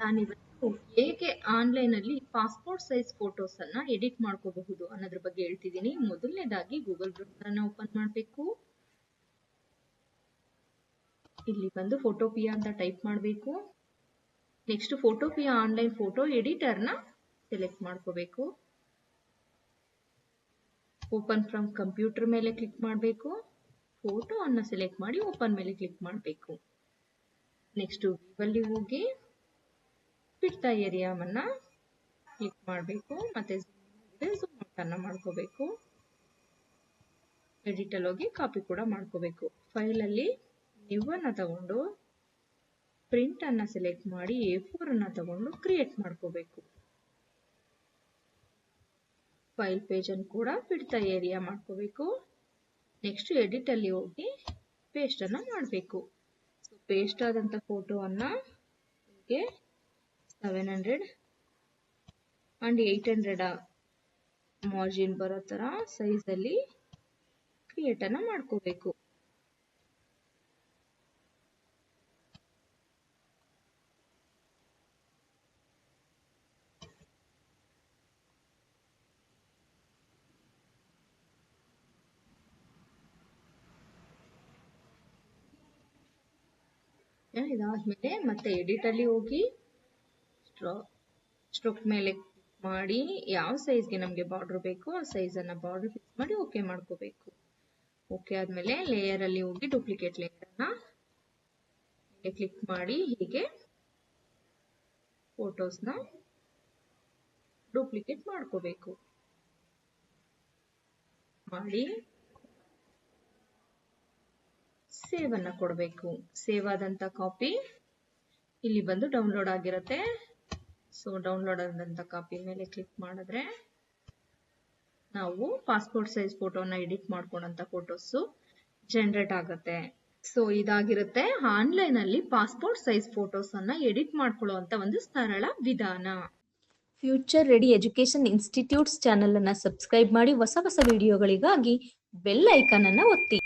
ನಾನಿವತ್ತು ಹೇಗೆ ಆನ್ಲೈನಲ್ಲಿ ಪಾಸ್ಪೋರ್ಟ್ ಸೈಜ್ ಫೋಟೋಸನ್ನ ಎಡಿಟ್ ಮಾಡ್ಕೋಬಹುದು ಅನ್ನೋದ್ರ ಬಗ್ಗೆ ಹೇಳ್ತಿದ್ದೀನಿ. ಮೊದಲನೇದಾಗಿ ಗೂಗಲ್ ಬ್ರೌಸರ್ನ ಓಪನ್ ಮಾಡಬೇಕು. ಇಲ್ಲಿ ಬಂದು ಫೋಟೋಪಿಯಾ ಅಂತ ಟೈಪ್ ಮಾಡಬೇಕು. ನೆಕ್ಸ್ಟ್ ಫೋಟೋಪಿಯಾ ಆನ್ಲೈನ್ ಫೋಟೋ ಎಡಿಟರ್ನ ಸೆಲೆಕ್ಟ್ ಮಾಡ್ಕೋಬೇಕು. ಓಪನ್ ಫ್ರಮ್ ಕಂಪ್ಯೂಟರ್ ಮೇಲೆ ಕ್ಲಿಕ್ ಮಾಡಬೇಕು. ಫೋಟೋ ಅನ್ನ ಸೆಲೆಕ್ಟ್ ಮಾಡಿ ಓಪನ್ ಮೇಲೆ ಕ್ಲಿಕ್ ಮಾಡಬೇಕು. ನೆಕ್ಸ್ಟ್ ಅಲ್ಲಿ ಹೋಗಿ ಪಿಡ್ತ ಏರಿಯಾವನ್ನ ಕ್ಲಿಕ್ ಮಾಡಬೇಕು, ಮತ್ತೆ ಝೂಮ್ ಔಟ್ ಅನ್ನ ಮಾಡ್ಕೋಬೇಕು. ಎಡಿಟ್ ಅಲ್ಲಿ ಹೋಗಿ ಕಾಪಿ ಕೂಡ ಮಾಡ್ಕೋಬೇಕು. ಫೈಲ್ ಅಲ್ಲಿ ನ್ಯೂ ಅನ್ನ ತಗೊಂಡು ಪ್ರಿಂಟ್ ಅನ್ನ ಸೆಲೆಕ್ಟ್ ಮಾಡಿ ಎ ಅನ್ನ ತಗೊಂಡು ಕ್ರಿಯೇಟ್ ಮಾಡ್ಕೋಬೇಕು. ಫೈಲ್ ಪೇಜ್ ಅನ್ನು ಕೂಡ ಪಿಡ್ತ ಏರಿಯಾ ಮಾಡ್ಕೋಬೇಕು. ನೆಕ್ಸ್ಟ್ ಎಡಿಟ್ ಅಲ್ಲಿ ಹೋಗಿ ಪೇಸ್ಟ್ ಅನ್ನ ಮಾಡಬೇಕು. ಪೇಸ್ಟ್ ಆದಂತ ಫೋಟೋವನ್ನ ಹೀಗೆ seven and eight hundred margin ಬರೋ ತರ ಸೈಜ್ ಅಲ್ಲಿ ಕ್ರಿಯೇಟ್ ಅನ್ನ ಮಾಡ್ಕೋಬೇಕು. ಇದಾದ್ಮೇಲೆ ಮತ್ತೆ ಎಡಿಟ್ ಅಲ್ಲಿ ಹೋಗಿ ಸ್ಟ್ರೋಕ್ ಮೇಲೆ ಮಾಡಿ ಯಾವ ಸೈಜ್ಗೆ ನಮಗೆ ಬಾರ್ಡರ್ ಬೇಕು ಆ ಸೈಜ್ ಅನ್ನ ಬಾರ್ಡರ್ ಫಿಕ್ಸ್ ಮಾಡಿ ಓಕೆ ಮಾಡ್ಕೋಬೇಕು. ಓಕೆ ಆದ್ಮೇಲೆ ಲೇಯರ್ ಅಲ್ಲಿ ಹೋಗಿ ಡೂಪ್ಲಿಕೇಟ್ ಲೇಯರ್ ಅನ್ನ ಕ್ಲಿಕ್ ಮಾಡಿ ಹೀಗೆ ಫೋಟೋಸ್ನ ಡೂಪ್ಲಿಕೇಟ್ ಮಾಡ್ಕೋಬೇಕು. ಮಾಡಿ ಸೇವ್ ಅನ್ನ ಕೊಡಬೇಕು. ಸೇವ್ ಆದಂತ ಕಾಪಿ ಇಲ್ಲಿ ಬಂದು ಡೌನ್ಲೋಡ್ ಆಗಿರುತ್ತೆ. ಸೊ ಡೌನ್ಲೋಡ್ ಆದಂತ ಕಾಪಿ ಮೇಲೆ ಕ್ಲಿಕ್ ಮಾಡಿದ್ರೆ ನಾವು ಪಾಸ್ಪೋರ್ಟ್ ಸೈಜ್ ಫೋಟೋನ ಎಡಿಟ್ ಮಾಡ್ಕೊಂಡಂತ ಫೋಟೋಸ್ ಜನರೇಟ್ ಆಗುತ್ತೆ. ಸೊ ಇದಾಗಿರುತ್ತೆ ಆನ್ಲೈನ್ ಅಲ್ಲಿ ಪಾಸ್ಪೋರ್ಟ್ ಸೈಜ್ ಫೋಟೋಸ್ ಅನ್ನ ಎಡಿಟ್ ಮಾಡ್ಕೊಳ್ಳುವಂತ ಒಂದು ಸರಳ ವಿಧಾನ. Future ready education institutes channel ಅನ್ನ ಸಬ್ಸ್ಕ್ರೈಬ್ ಮಾಡಿ ಹೊಸ ಹೊಸ ವಿಡಿಯೋಗಳಿಗಾಗಿ ಬೆಲ್ ಐಕಾನ್ ಅನ್ನ ಒತ್ತಿ.